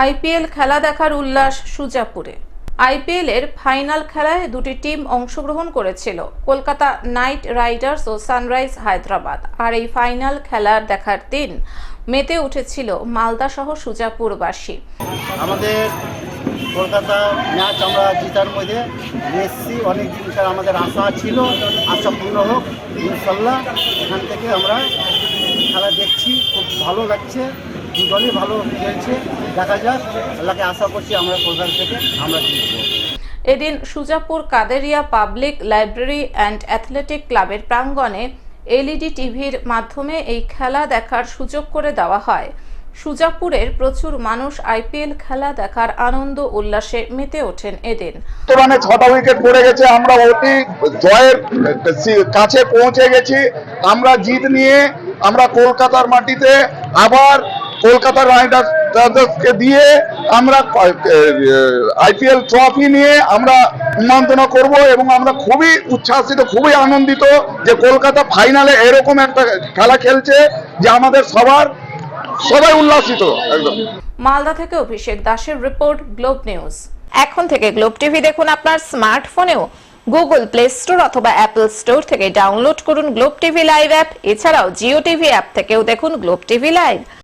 IPL খেলা দেখার উল্লাস সুজাপুরে। আইপিএল এর ফাইনাল খেলায় দুটি টিম অংশগ্রহণ করেছিল, কলকাতা নাইট রাইডার্স ও সানরাইজ হায়দ্রাবাদ। আর এই ফাইনাল খেলার দেখার দিন মেতে উঠেছিল মালদা সহ সুজাপুরবাসী। আমাদের কলকাতা ম্যাচ আমরা জিতার মধ্যে এসছি অনেক দিনকার আমাদের আশা ছিল, আশা পূর্ণ হোক, ইনশাল্লাহ এখান থেকে আমরা খেলা দেখছি, খুব ভালো লাগছে। দুজনই ভালো খেলছে। দেখা যাক আল্লাহকে আশা করছি আমরা কলকাতা থেকে আমরা জিতবো। এদিন Sujapur Kaderia public library and athletic ক্লাবের প্রাঙ্গণে এলইডি টিভির মাধ্যমে এই খেলা দেখার সুযোগ করে দেওয়া হয়। সুজাপুরের প্রচুর মানুষ আইপিএল খেলা দেখার আনন্দ উল্লাসে মেতে ওঠেন এদিন। রানে ছটা উইকেট পড়ে গেছে আমরা অতি জয়ের কাছে পৌঁছে গেছি। আমরা জিত নিয়ে আমরা কলকাতার মাটিতে আবার কলকাতা রাইডার্সকে দিয়ে আমরা আইপিএল ট্রফি নিয়ে আমরা উন্মান্তনা করব এবং আমরা খুবই উচ্ছ্বাসিত, খুবই আনন্দিত যে কলকাতা ফাইনালে এরকম একটা খেলা খেলছে যে আমাদের সবার, সবাই উল্লাসিত একদম। মালদা থেকে অভিষেক দাসের রিপোর্ট, গ্লোব নিউজ। এখন থেকে গ্লোব টিভি দেখুন আপনার স্মার্টফোনেও। গুগল প্লে স্টোর অথবা অ্যাপল স্টোর থেকে ডাউনলোড করুন গ্লোব টিভি লাইভ অ্যাপ। এছাড়াও জিও টিভি অ্যাপ থেকেও দেখুন গ্লোব টিভি লাইভ।